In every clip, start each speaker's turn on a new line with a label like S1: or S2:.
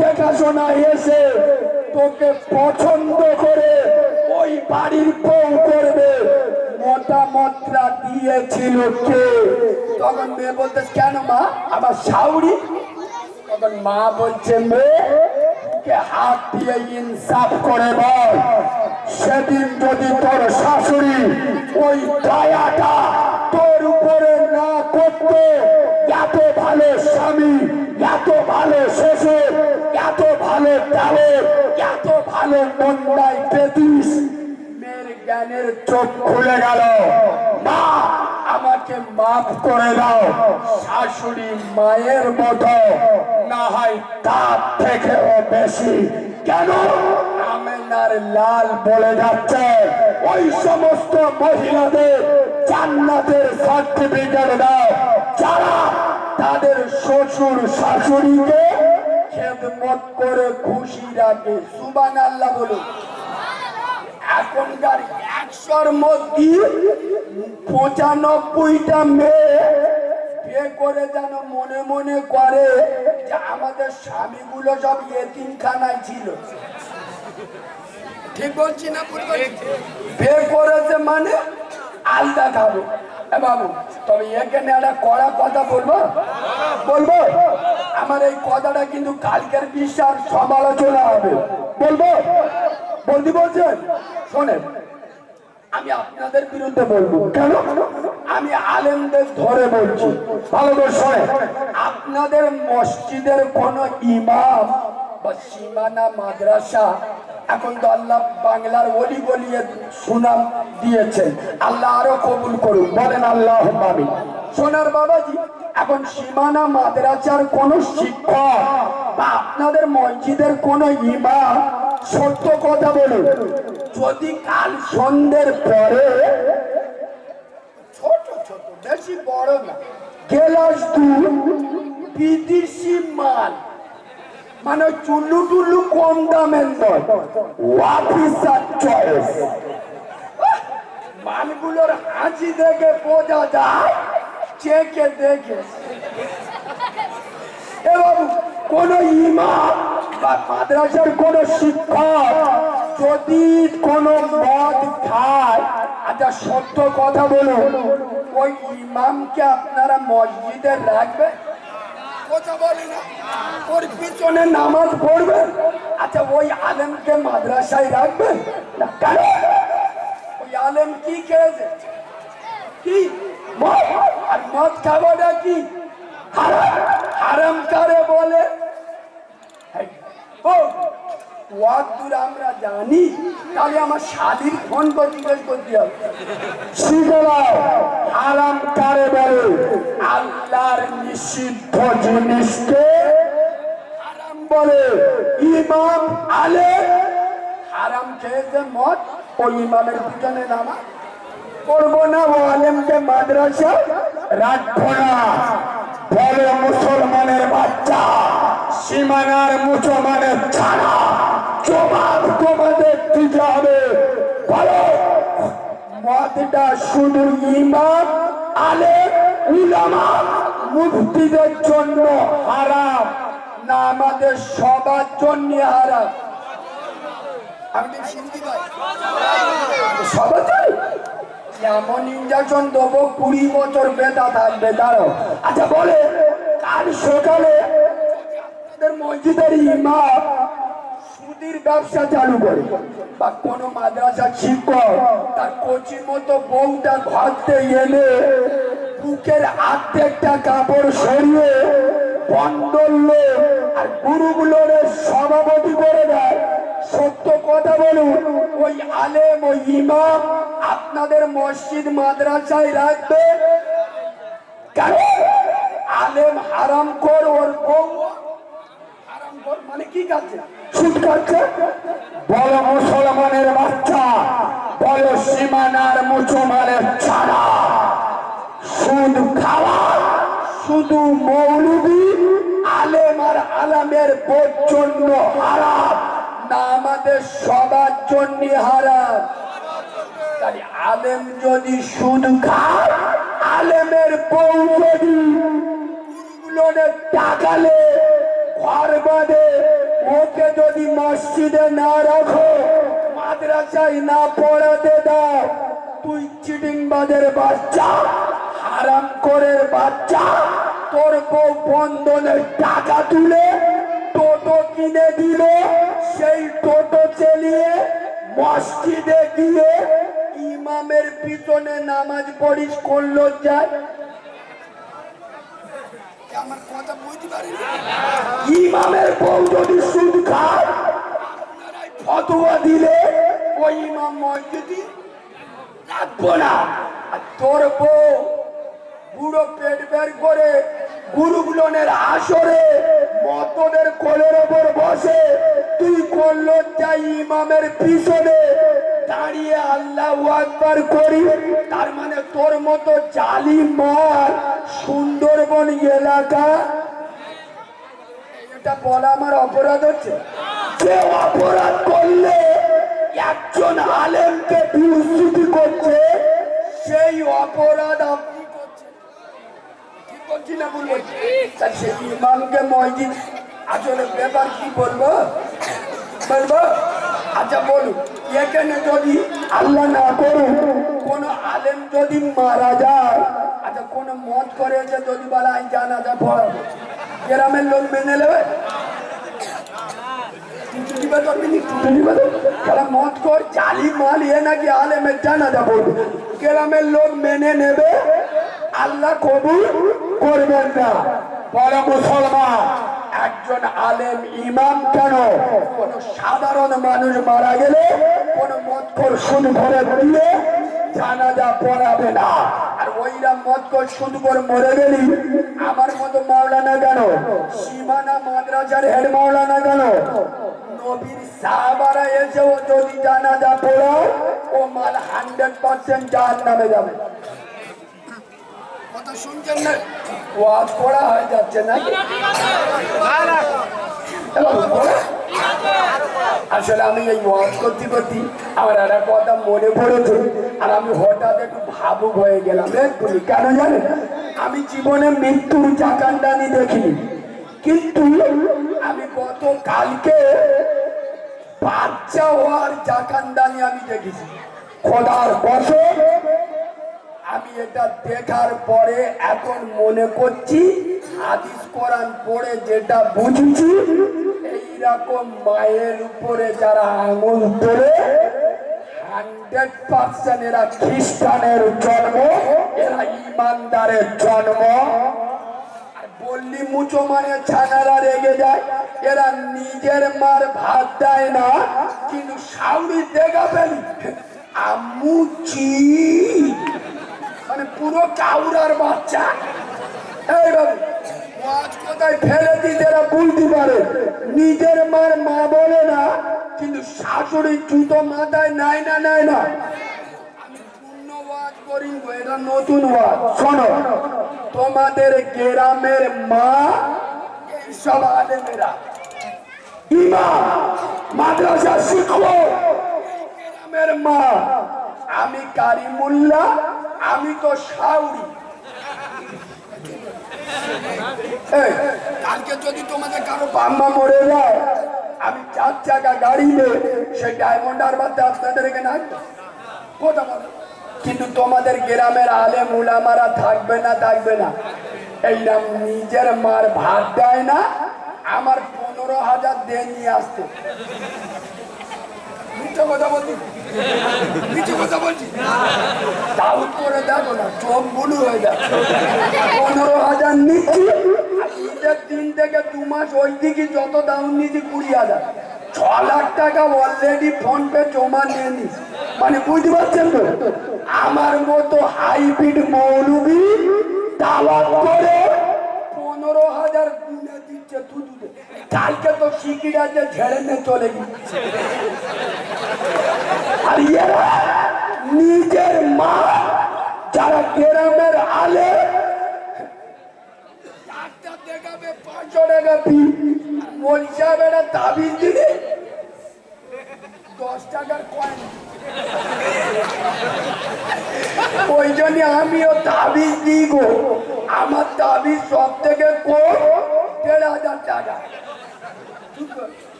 S1: দেখাশোনা এসে তোকে পছন্দ করে ওই বাড়ির বউ করবে। মতামতটা দিয়েছিল কে? তখন মেয়ে বলতে কেন মা? আমার শাউরি? তখন মা বলছে, মেয়ে হাত দিয়ে ইনসাফ করে বল। সেদিন যদি তোর শাশুড়ি ওই দয়াটা তোর উপরে না করতো, এত ভালো স্বামী, এত ভালো শ্বশুর ভালো দেওর এত ভালো মন্দায় পেতিস জ্ঞানের চোখ খুলে গেল। মা, আমাকে মাফ করে দাও। শাশুড়ি মায়ের মতো। না হয় তার থেকেও বেশি। কেন? আমেনার লাল বলে যাচ্ছে, ওই সমস্ত মহিলাদের জান্নাতের সার্টিফিকেট দাও। যারা তাদের শ্বশুর শাশুড়িকে খেদমত করে খুশি রাখে। সুবান আল্লাহ বলুন। এখনকার একশোর মধ্যে পঁচানব্বইটা মেয়ে বিয়ে করে যেন মনে মনে করে যে আমাদের স্বামীগুলো সব এতিমখানায় ছিল। ঠিক বলছি না? বিয়ে করেছে মানে আলদা খাব। বাবু, তবে এখানে একটা কড়া কথা বলব? বলব? আমার এই কথাটা কিন্তু কালকের বিশ্বাস সমালোচনা হবে। বলব? বলতে বলছেন? শোনেন, আমি আপনাদের বিরুদ্ধে বলব। কেন? আমি আলেমদের ধরে বলছি। ভালো করে আপনাদের মসজিদের কোন ইমাম বা সীমানা মাদ্রাসা এখন তো আল্লাহ বাংলার অলি গলিয়ে সুনাম দিয়েছেন। আল্লাহ আরও কবুল করুন বলেন আল্লাহ সোনার বাবাজি, এখন সীমানা মাদ্রাসার কোন শিক্ষক বা আপনাদের মসজিদের কোন ইমাম সত্য কথা বলুন। যদি কাল সন্ধ্যের পরে ছোট ছোট, বেশি বড় না, গেলাস দুধ বিদেশি মাল মানে চুল্লু টুল্লু কম দামের নয়। মালগুলোর হাঁচি দেখে বোঝা যায়, চেকে দেখে। এবং কোন ইমাম বা মাদ্রাসার কোন শিক্ষক যদি কোন মদ খায় আচ্ছা সত্য কথা বলুন, ওই ইমামকে আপনারা মসজিদে রাখবেন? কথা বলে না। ওর পিছনে নামাজ পড়বেন আচ্ছা ওই আলেমকে মাদ্রাসায় রাখবেন ওই আলেম কি খেয়েছে? কি? আর মদ খাবাটা কি? হারাম? হারাম কারে বলে ও ওয়াদুর আমরা জানি, তাহলে আমার শালির ফোন করে জিজ্ঞেস করতে হবে। শিখলাও আরাম কারে বলে আল্লাহর নিষিদ্ধ জিনিসকে আরাম বলে। ইমাম আলে, হারাম খেয়েছে মদ, ও ইমামের পিছনে নামা। করব না ও আলেমকে মাদ্রাসা, রাখব না। বলে মুসলমানের বাচ্চা সীমানার মুসলমানের ছাড়া জবাব তোমাদের দিতে হবে। বলো মদটা শুধু ইমাম আলে উলামা মুক্তিদের জন্য হারাম না আমাদের সবার জন্য হারাম। আমি সবার? এমন ইঞ্জেকশন দেবো, কুড়ি বছর বেতা থাকবে দাঁড়ো আচ্ছা বলে, কাল সকালে মসজিদের ইমাম সুদির ব্যবসা চালু করে, বা কোনো মাদ্রাসা শিক্ষক তার কচি মতো বউটা ঘরতে এনে বুকের আর্ধেকটা কাপড় সরিয়ে বন্দর আর গুরুগুলোর সভাপতি করে দেয়। সত্য কথা বলুন। ওই আলেম, ওই ইমাম আপনাদের মসজিদ, মাদ্রাসায় রাখবে? আলেম হারাম কর, ওর কর মানে কি কাছে বলো মুসলমানের সীমানার ছাড়া খাওয়া শুধু আলেম আর আলামের জন্য হারাম। না আমাদের সবার জন্য হারাম। আলেম যদি সুদ খায়, আলেমের বউ যদি টাকালে, ঘর বাঁধে, ওকে যদি মসজিদে না রাখো, মাদ্রাসায় না পড়াতে দাও, তুই চিটিংবাজের বাচ্চা, হারাম করের বাচ্চা, তোর বউ বন্ধনের টাকা তুলে টোটো কিনে দিল সেই টোটো চালিয়ে মসজিদে গিয়ে ইমামের পিছনে নামাজ পড়িস করল যায় আমার কথা বুঝতে পারিনি। ইমামের বউ যদি সুদ খায় ফতোয়া দিলে ওই ইমাম মসজিদি রাখব না। আর তোর বউ বুড়ো পেট বের করে গুরুগুলনের আসরে মতদের কোলের ওপর বসে, তুই করল যাই ইমামের পিছনে দাঁড়িয়ে আল্লাহ আকবার করি তার মানে তোর মতো জালি মার সুন্দরবন এলাকা? এটা বলা আমার অপরাধ হচ্ছে। যে অপরাধ করলে একজন আলেমকে করছে, সেই অপরাধ ঠিক করছি না ভুল বলছি? তা সেই ইমামকে মসজিদ আসলে ব্যাপার কি বলব? বলব? আচ্ছা বলুন, এখানে যদি আল্লাহ না করুন, কোন আলেম যদি মারা যায় আচ্ছা কোন মত করে যদি বলা আমি জানাজা পড়াবো। গ্রামের লোক মেনে নেবে? তোর মত কর, জালি মাল, এ নাকি আলেমের জানাজা পড়বে। গ্রামের লোক মেনে নেবে? আল্লাহ কবুল করবেন না। বড় মুসলমান, একজন আলেম ইমাম কেন? কোন সাধারণ মানুষ মারা গেলে, কোন মতকর সুদ ভরে দিয়ে জানাজা পড়াবে না। আর ওইরা সুদ করে মরে গেলি, আমার মতো মাওলানা কেন? সীমানা মাদ্রাসার হেড মাওলানা কেন? নবীর সাহাবারা এসেও যদি জানাজা পড়াও ও মাল হান্ড্রেড পার্সেন্ট জাহান নামে যাবে। ওয়াজ পড়া হয়ে যাচ্ছে না? আসলে আমি এই ওয়াজ করতে করতে আমার একটা কথা মনে পড়েছে, আর আমি হঠাৎ একটু ভাবুক হয়ে গেলাম। কেন আমি জীবনে মৃত্যুর চাকান্ডানি দেখিনি। কিন্তু আমি গত কালকে বাচ্চা হওয়ার জাকান্দানি আমি দেখেছি। খোদার বছর আমি এটা দেখার পরে এখন মনে করছি, হাদিস কোরআন পড়ে যেটা বুঝছি, এইরকম মায়ের উপরে যারা আঙুল তোলে, হান্ড্রেড পার্সেন্ট এরা খ্রিস্টানের জন্ম, এরা ইমানদারের জন্ম। বললি মুচো মানে ছানারা রেগে যায়, এরা নিজের মার ভাত দেয় না, কিন্তু সাউরি দেখাবেন আমুচি মানে পুরো কাউরার বাচ্চা। নিজের মার মা বলে না, কিন্তু জুতো মাথায় নাই না নাই না। আমি নতুন ওয়াজ শোনো, তোমাদের গ্রামের মা এইসব আলেমেরা। মাদ্রাসা শিক্ষক গ্রামের মা। আমি কারিমুল্লাহ, আমি তো সাউরি কালকে যদি তোমাদের কারও বাম্মা মরে যায়, আমি চার চাকা গাড়ি নিয়ে সেই ডায়মন্ড হারবারতে আপনাদের এখানে কিন্তু তোমাদের গ্রামের আলে মুলামারা থাকবে না থাকবে না। এইরকম নিজের মার ভাত দেয় না, আমার পনেরো হাজার দিয়ে নিয়ে আসতে। মিথ্যে কথা বলছি? পনেরো হাজার নিচ্ছি ঈদের থেকে দু মাস ওই যত দাম নিয়েছি কুড়ি হাজার। ছ লাখ টাকা অলরেডি ফোন জমা নিয়ে নিস। মানে বুঝতে পারছেন তো? আমার মতো হাইব্রিড মৌলবি দাওয়াত করে গুনে দিচ্ছে দুধুতে কালকে তো শিকির আছে ঝেড়ে নিয়ে চলে আর এরা নিজের মা, যারা গ্রামের আলে দশ টাকার কয়েন ওই জন্য আমিও তাবিজ দিই গো। আমার তাবিজ সব থেকে কম। দেড় হাজার টাকা।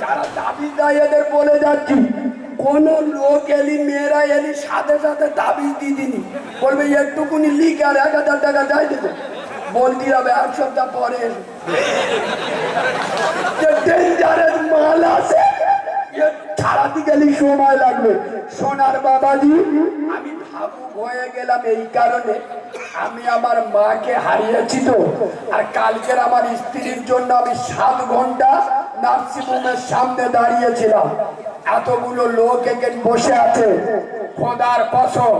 S1: যারা তাবিজ দেয় এদের বলে যাচ্ছি, কোন লোক এলি, মেয়েরা এলি, সাথে সাথে তাবিজ দিয়ে দিনি বলবে, একটুকুনি লিখ আর এক হাজার টাকা যাই দেবে বলতে হবে, এক সপ্তাহ পরে। যে মাল আছে ছাড়াতে গেলে সময় লাগবে। সোনার বাবাজি, আমি ভাবুক হয়ে গেলাম এই কারণে। আমি আমার মাকে হারিয়েছি তো। আর কালকের আমার স্ত্রীর জন্য আমি সাত ঘণ্টা নার্সিংহোমের সামনে দাঁড়িয়েছিলাম। এতগুলো লোক এখানে বসে আছে। খোদার কসম,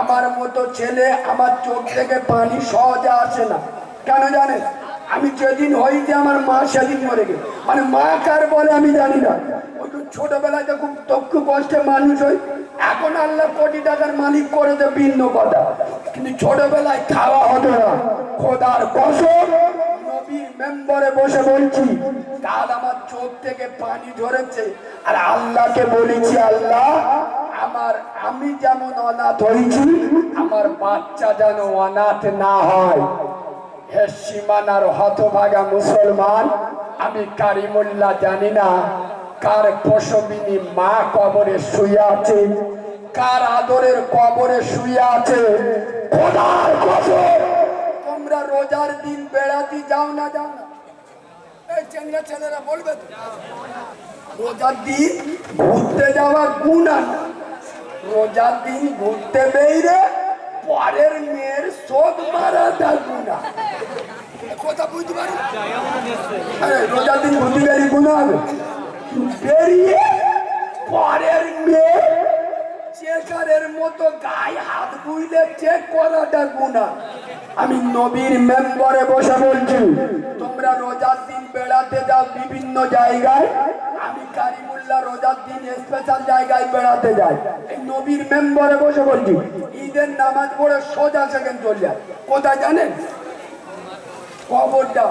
S1: আমার মতো ছেলে আমার চোখ থেকে পানি সহজে আসে না। কেন জানেন? আমি যেদিন হয়েছে আমার মা সেদিন মরে গেল। মানে মা কার বলে আমি জানি না। ওই তো ছোটবেলায় খুব দক্ষ কষ্টে মানুষ হই এখন আল্লাহ কোটি টাকার মালিক করেছে ভিন্ন কথা। কিন্তু ছোটবেলায় খাওয়া হতো না। খোদার কসম মেম্বারে বসে বলছি, কাল আমার চোখ থেকে পানি ঝরেছে, আর আল্লাহকে বলেছি, আল্লাহ, আমার আমি যেমন অনাথ হয়েছি, আমার বাচ্চা যেন অনাথ না হয়। হে সীমানার হতভাগা মুসলমান, আমি কারিমুল্লাহ জানি না কার প্রসবিনী মা কবরে শুয়ে আছে, কার আদরের কবরে শুয়ে আছে। তোমরা রোজার দিন বেড়াতে যাও না যাও না। এই চেংড়া ছেলেরা বলবে তো, রোজার দিন ঘুরতে যাওয়া গুণা না রোজার দিন ঘুরতে বেরিয়ে পরের মেয়ের শোধ মারাটা গুণা কথা বুঝতে পারি? রোজার দিন গুণা হবে? বেরিয়ে পরের মেয়ে চেকারের মতো গায়ে হাত বুইলে চেক করাটা গুণা আমি নবীর মেম্বারে বসে বলছি তোমরা রোজার দিন বেড়াতে যাও বিভিন্ন জায়গায়। আমি কারিমুল্লাহ রোজার দিন স্পেশাল জায়গায় বেড়াতে যাই। এই নবীর মেম্বারে বসে বলছি, ঈদের নামাজ পড়ে সোজা সেকেন্ড চলে যায় কোথায় জানেন? কবরটা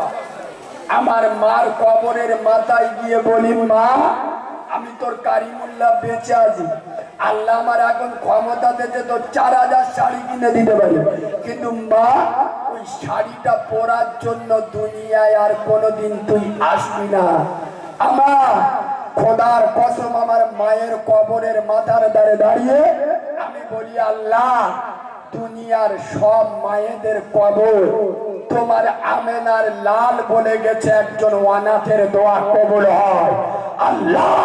S1: আমার মার কবরের মাথায় গিয়ে বলি, মা, আমি তোর কারিমুল্লাহ বেঁচে আছি। আল্লাহ আমার এখন ক্ষমতা দিতে তোর চার হাজার শাড়ি কিনে দিতে পারি কিন্তু মা ওই শাড়িটা পরার জন্য দুনিয়ায় আর কোনোদিন তুই আসবি না। আমার খোদার কসম আমার মায়ের কবরের মাথার দ্বারে দাঁড়িয়ে আমি বলি, আল্লাহ, দুনিয়ার সব মায়েদের কবর, তোমার আমেনার লাল বলে গেছে, একজন অনাথের দোয়া কবর হয়। আল্লাহ,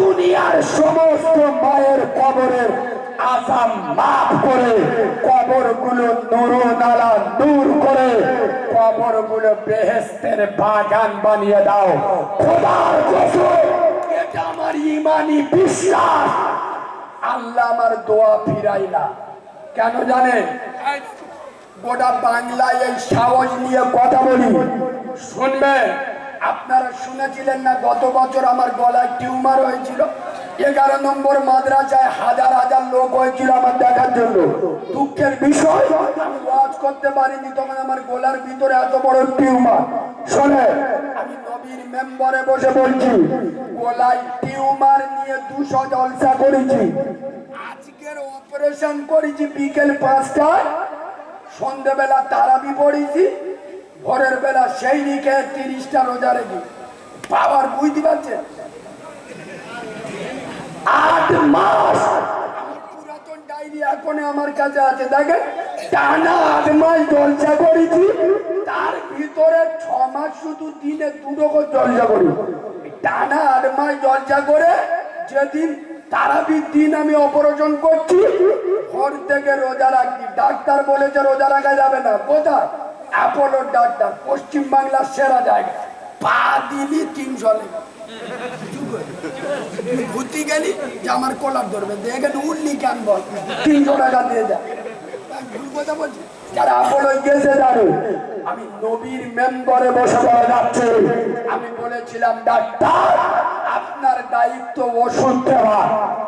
S1: দুনিয়ার সমস্ত মায়ের কবরের আসাম মাফ করে, কবরগুলো নুরু নালা দূর করে, কবরগুলো বেহেস্তের বাগান বানিয়ে দাও। খোদার কসম, এটা আমার ইমানি বিশ্বাস। আল্লাহ আমার দোয়া ফিরাইলা। কেন জানেন গোটা বাংলায় এই সাহস নিয়ে কথা বলি। শুনবেন আপনারা শুনেছিলেন না, গত বছর আমার গলায় টিউমার হয়েছিল। এগারো নম্বর মাদ্রাসায় হাজার হাজার লোক হয়েছিল আমার দেখার জন্য। দুঃখের বিষয় ওয়াজ করতে পারিনি, তখন আমার গলার ভিতরে এত বড় টিউমার। শোনে, আমি নবীর বসে বলছি, গলায় টিউমার নিয়ে দুশো জলসা করেছি। আজকের অপারেশন করেছি বিকেল পাঁচটায়। সন্ধ্যেবেলা তারাবি পড়েছি, ভোরের বেলা সেই দিকে তিরিশটা রোজা রেখে। বাবার বুঝতে পারছেন? আট মাস। পুরাতন ডায়েরি এখন আমার কাছে আছে দেখেন? টানা আট মাস জলসা করেছি। তার ভিতরে ছ মাস শুধু দিনে দুটো করে জলসা করি। টানা আট মাস জলসা করে যেদিন তারাবির দিন আমি অপারেশন করছি ঘর থেকে রোজা রাখছি ডাক্তার বলেছে রোজা রাখা যাবে না। কোথায়? অ্যাপোলোর ডাক্তার পশ্চিম বাংলার সেরা জায়গা। পা দিলি তিনশো লেগে। ঘুরতে গেলি, যে আমার কলার ধরবে। দেখেন উঠলি কেন বল? তিনশো টাকা দিয়ে যা আপনার দায়িত্ব ওষুধ দেওয়া,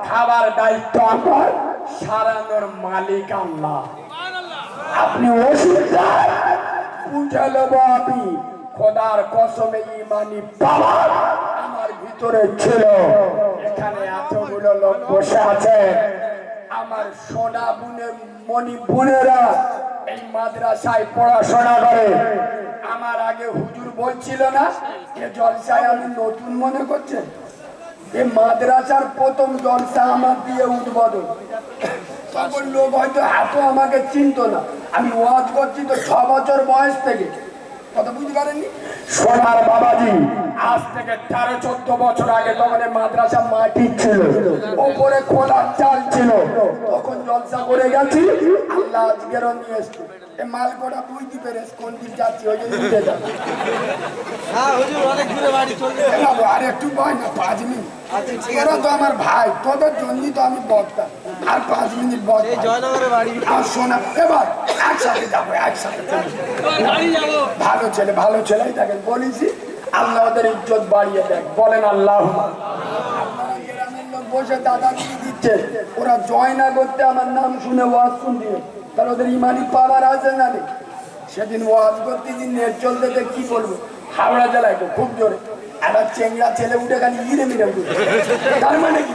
S1: খাবার দায়িত্ব আমার, সারানোর মালিক আল্লাহ। আপনি ওষুধ দেন আমি। খোদার কসমে ইমানি আমার ভিতরে ছিল। এখানে এতগুলো লোক বসে আছে। আমার সোনা বুনের মণি বোনেরা এই মাদ্রাসায় পড়াশোনা করে। আমার আগে হুজুর বলছিল না, যে জলসায় আমি নতুন মনে করছেন এ মাদ্রাসার প্রথম জলসা আমার দিয়ে উদ্বোধন। তখন লোক হয়তো এত আমাকে চিনতো না। আমি ওয়াজ করছি তো ছ বছর বয়স থেকে। কথা বুঝতে পারেননি? সোনার বাবাজি আজ থেকে তেরো চোদ্দ বছর আগে তখন মাদ্রাসা মাটি ছিল ওপরে খোলা চাল ছিল। তখন জলসা করে গেছি আল্লাহ আজকেরও নিয়ে এসছে। এ মাল কটা বুঝতে পেরেছ কোন যাচ্ছি ওই জন্য যাবে
S2: হ্যাঁ
S1: আর একটু বয় না পাঁচ মিনিট। এরা তো আমার ভাই তোদের জন্যই তো আমি বক্তা। আর পাঁচ মিনিট
S2: জয়নগরে বাড়ি।
S1: আর শোনা এবার একসাথে যাব একসাথে ভালো ছেলে ভালো ছেলেই থাকে বলেছি আল্লাহ ওদের ইজ্জত বাড়িয়ে দেয় বলেন আল্লাহ বসে দিচ্ছে। ওরা জয় না করতে আমার নাম শুনে ওয়াজ তাহলে ওদের ইমানি পাওয়ার আছে না? সেদিন ওয়াজ করতে দিন নেট চলতে কি বলব? হাওড়া জেলায় খুব জোরে। একটা চেংড়া ছেলে উঠে খালি ইরে মিরে উঠে। তার মানে কি?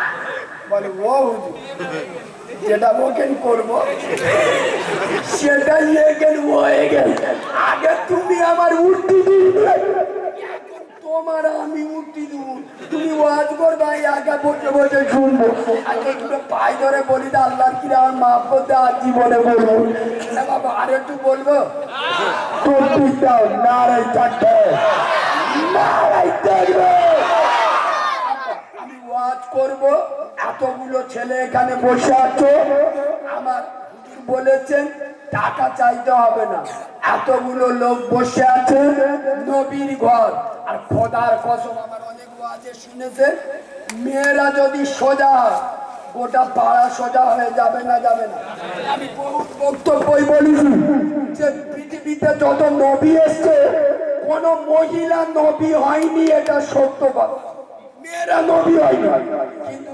S1: বলে, ও যেটা ওকেন করব সেটা লেগেন হয়ে গেল। আগে তুমি আমার উঠতি দিবে তোমার আমি উঠতি দিব। তুমি ওয়াজ করবে আগে বসে বসে শুনব। আগে দুটো পাই ধরে বলি তো আল্লাহর কি আমার মাফ করতে আর জীবনে বলব না বাবা, আর একটু বলব? তুমি দাও নারাই থাকবে। নারাই থাকবে। আমি ওয়াজ করব এতগুলো ছেলে এখানে বসে আছে, আমার বলেছেন, টাকা চাইতে হবে না। এতগুলো লোক বসে আছে, নবীর ঘর। আর খোদার কসম, আমার অনেক ওয়াজে শুনেছে মেয়েরা যদি সোজা গোটা পাড়া সোজা হয়ে যাবে না যাবে না। আমি বহুত বক্তব্যই বলেছি যে পৃথিবীতে যত নবী এসছে, কোন মহিলা নবী হয়নি, এটা সত্য কথা। মেয়েরা নবী হয়নি। কিন্তু